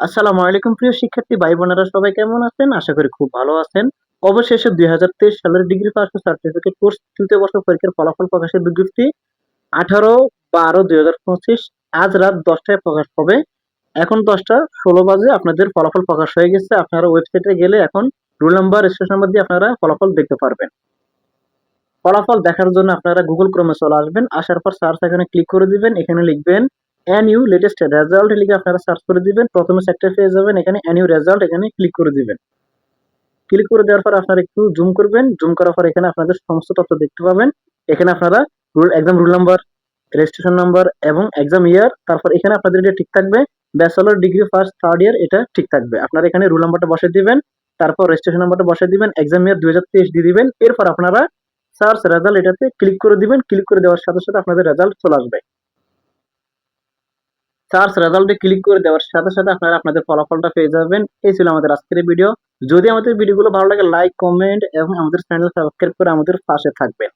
আসসালামু আলাইকুম প্রিয় শিক্ষার্থী, ভাই বোনেরা সবাই কেমন আছেন? আশা করি খুব ভালো আছেন। অবশেষে দুই হাজার তেইশ সালের ডিগ্রি পাস ও সার্টিফিকেট কোর্স তৃতীয় বর্ষ পরীক্ষার ফলাফল প্রকাশের বিজ্ঞপ্তি আঠারো বারো দুই আজ রাত দশটায় প্রকাশ হবে। এখন দশটা ষোলো বাজে, আপনাদের ফলাফল প্রকাশ হয়ে গেছে। আপনারা ওয়েবসাইটে গেলে এখন রোল নাম্বার রেজিস্ট্রেশন দিয়ে আপনারা ফলাফল দেখতে পারবেন। ফলাফল দেখার জন্য আপনারা গুগল ক্রমে চলে আসবেন। আসার পর সার্চ এখানে ক্লিক করে দিবেন। এখানে লিখবেন এন ইউ লেটেস্ট রেজাল্ট লিখে আপনারা সার্চ করে দিবেন। প্রথমে সেক্টর পেয়ে যাবেন, এখানে এন ইউ রেজাল্ট এখানে ক্লিক করে দিবেন। ক্লিক করে দেওয়ার পর আপনারা একটু জুম করবেন। জুম করার পর এখানে আপনাদের সমস্ত তথ্য দেখতে পাবেন। এখানে আপনারা roll exam roll number registration number এবং এক্সাম ইয়ার তারপর এখানে আপনাদের এটা ঠিক থাকবে। Bachelor degree first third year এটা ঠিক থাকবে। আপনারা এখানে রুল নাম্বারটা বসে দিবেন, তারপর রেজিস্ট্রেশন নাম্বারটা বসে দিবেন এক্সাম ইয়ার দুই হাজার তেইশ দিয়ে দিবেন। এরপর আপনারা সার্চ রেজাল্ট এটাতে ক্লিক করে দিবেন। ক্লিক করে দেওয়ার সাথে সাথে আপনাদের রেজাল্ট চলে আসবে। সার্চ রেজাল্টে ক্লিক করে দেওয়ার সাথে সাথে আপনারা আপনাদের ফলাফলটা পেয়ে যাবেন। এই ছিল আমাদের আজকের ভিডিও যদি আমাদের ভিডিওগুলো ভালো লাগে লাইক কমেন্ট এবং আমাদের চ্যানেল সাবস্ক্রাইব করে আমাদের পাশে থাকবেন।